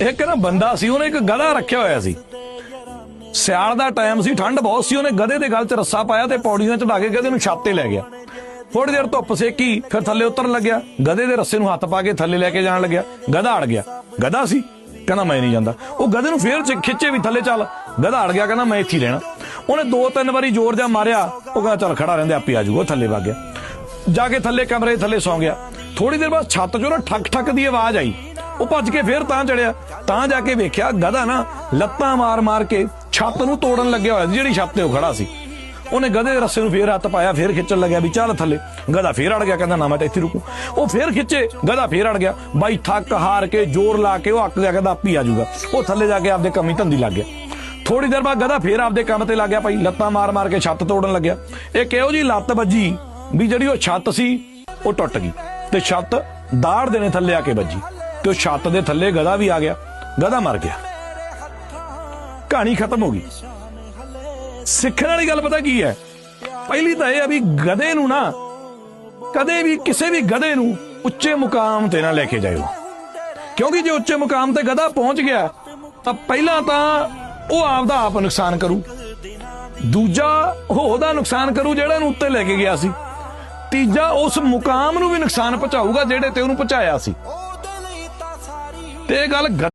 ਇੱਕ ਨਾ ਬੰਦਾ ਸੀ, ਉਹਨੇ ਇੱਕ ਗਧਾ ਰੱਖਿਆ ਹੋਇਆ ਸੀ। ਸਿਆਲ ਦਾ ਟਾਈਮ ਸੀ, ਠੰਡ ਬਹੁਤ ਸੀ, ਉਹਨੇ ਗਧੇ ਦੇ ਗਲ 'ਚ ਰੱਸਾ ਪਾਇਆ ਤੇ ਪੌੜੀਆਂ ਚੜਾ ਕੇ ਗਧੇ ਨੂੰ ਛੱਤ ਤੇ ਲੈ ਗਿਆ। ਥੋੜੀ ਦੇਰ ਧੁੱਪ ਸੇਕੀ, ਫਿਰ ਥੱਲੇ ਉਤਰਨ ਲੱਗਿਆ। ਗਧੇ ਦੇ ਰੱਸੇ ਨੂੰ ਹੱਥ ਪਾ ਕੇ ਥੱਲੇ ਲੈ ਕੇ ਜਾਣ ਲੱਗਿਆ। ਗਧਾ ਅੜ ਗਿਆ। ਗਧਾ ਸੀ? ਕਹਿੰਦਾ, ਮੈਂ ਨਹੀਂ ਜਾਂਦਾ। ਉਹ ਗਧੇ ਨੂੰ ਫੇਰ ਖਿੱਚੇ ਵੀ ਥੱਲੇ ਚੱਲ। ਗਧਾ ਅੜ ਗਿਆ, ਕਹਿੰਦਾ, ਮੈਂ ਇੱਥੇ ਰਹਿਣਾ। ਉਹਨੇ ਦੋ ਤਿੰਨ ਵਾਰੀ ਜ਼ੋਰ ਜਾ ਮਾਰਿਆ। ਉਹ ਕਹਿੰਦਾ, ਚੱਲ ਖੜਾ ਰਹਿੰਦੇ, ਆਪੇ ਆ ਜਾਊਗਾ ਥੱਲੇ ਵਗ ਗਿਆ। ਜਾ ਕੇ ਥੱਲੇ ਕਮਰੇ ਥੱਲੇ ਸੌਂ ਗਿਆ। ਥੋੜੀ ਦੇਰ ਬਾਅਦ ਛੱਤ 'ਚੋਂ ਨਾ ਠੱਕ ਠੱਕ ਦੀ ਆਵਾਜ਼ ਆਈ। ਉਹ ਭੱਜ ਕੇ ਫੇਰ ਤਾਂ ਚੜਿਆ। ਤਾਂ ਜਾ ਕੇ ਵੇਖਿਆ ਗਧਾ ਨਾ ਲੱਤਾਂ ਮਾਰ ਮਾਰ ਕੇ ਛੱਤ ਨੂੰ ਤੋੜਨ ਲੱਗਿਆ ਹੋਇਆ ਸੀ, ਜਿਹੜੀ ਛੱਤ ਤੇ ਉਹ ਖੜਾ ਸੀ। ਉਹਨੇ ਗਧੇ ਦੇ ਰੱਸੇ ਨੂੰ ਫੇਰ ਹੱਥ ਪਾਇਆ, ਫੇਰ ਖਿੱਚਣ ਲੱਗਿਆ ਵੀ ਚੱਲ ਥੱਲੇ। ਗਧਾ ਫੇਰ ਅੜ ਗਿਆ, ਕਹਿੰਦਾ ਨਾ ਮੈਂ ਤਾਂ ਇੱਥੇ ਰੁਕੂ। ਉਹ ਫੇਰ ਖਿੱਚੇ, ਗਧਾ ਫੇਰ ਅੜ ਗਿਆ। ਬਾਈ ਥੱਕ ਹਾਰ ਕੇ ਜ਼ੋਰ ਲਾ ਕੇ ਉਹ ਅੱਕ ਗਿਆ, ਕਹਿੰਦਾ ਆਪੀ ਆ ਜਾਊਗਾ। ਉਹ ਥੱਲੇ ਜਾ ਕੇ ਆਪਦੇ ਕੰਮੀ ਧੰਦੀ ਲੱਗ ਗਿਆ। ਥੋੜੀ ਦੇਰ ਬਾਅਦ ਗਧਾ ਫੇਰ ਆਪਦੇ ਕੰਮ ਤੇ ਲੱਗ ਗਿਆ ਭਾਈ, ਲੱਤਾਂ ਮਾਰ ਮਾਰ ਕੇ ਛੱਤ ਤੋੜਨ ਲੱਗਿਆ। ਇਹ ਕਿਹੋ ਜੀ ਲੱਤ ਵੱਜੀ ਵੀ ਜਿਹੜੀ ਉਹ ਛੱਤ ਸੀ, ਉਹ ਟੁੱਟ ਗਈ। ਤੇ ਛੱਤ ਦਾੜ ਦੇ ਨੇ ਥੱਲੇ ਆ ਕੇ ਵੱਜੀ। ਤੇ ਉਹ ਛੱਤ ਦੇ ਥੱਲੇ ਗਧਾ ਵੀ ਆ ਗਿਆ। ਗਧਾ ਮਰ ਗਿਆ। ਕਹਾਣੀ ਖਤਮ ਹੋ ਗਈ। ਸਿੱਖਣ ਵਾਲੀ ਗੱਲ ਪਤਾ ਕੀ ਹੈ? ਪਹਿਲੀ ਤਾਂ ਇਹ ਆ ਵੀ ਗਧੇ ਨੂੰ ਨਾ, ਕਦੇ ਵੀ ਕਿਸੇ ਵੀ ਗਧੇ ਨੂੰ ਉੱਚੇ ਮੁਕਾਮ ਤੇ ਨਾ ਲੈ ਕੇ ਜਾਇਓ। ਕਿਉਂਕਿ ਜੇ ਉੱਚੇ ਮੁਕਾਮ ਤੇ ਗਧਾ ਪਹੁੰਚ ਗਿਆ, ਤਾਂ ਪਹਿਲਾਂ ਤਾਂ ਉਹ ਆਪਦਾ ਆਪ ਨੁਕਸਾਨ ਕਰੂ। ਦੂਜਾ ਉਹ ਉਹਦਾ ਨੁਕਸਾਨ ਕਰੂ ਜਿਹੜਾ ਨੂੰ ਉੱਤੇ ਲੈ ਕੇ ਗਿਆ ਸੀ। ਤੀਜਾ ਉਸ ਮੁਕਾਮ ਨੂੰ ਵੀ ਨੁਕਸਾਨ ਪਹੁੰਚਾਊਗਾ ਜਿਹੜੇ ਤੇ ਉਹਨੂੰ ਪਹੁੰਚਾਇਆ ਸੀ। ਤੇ ਇਹ ਗੱਲ ਗ-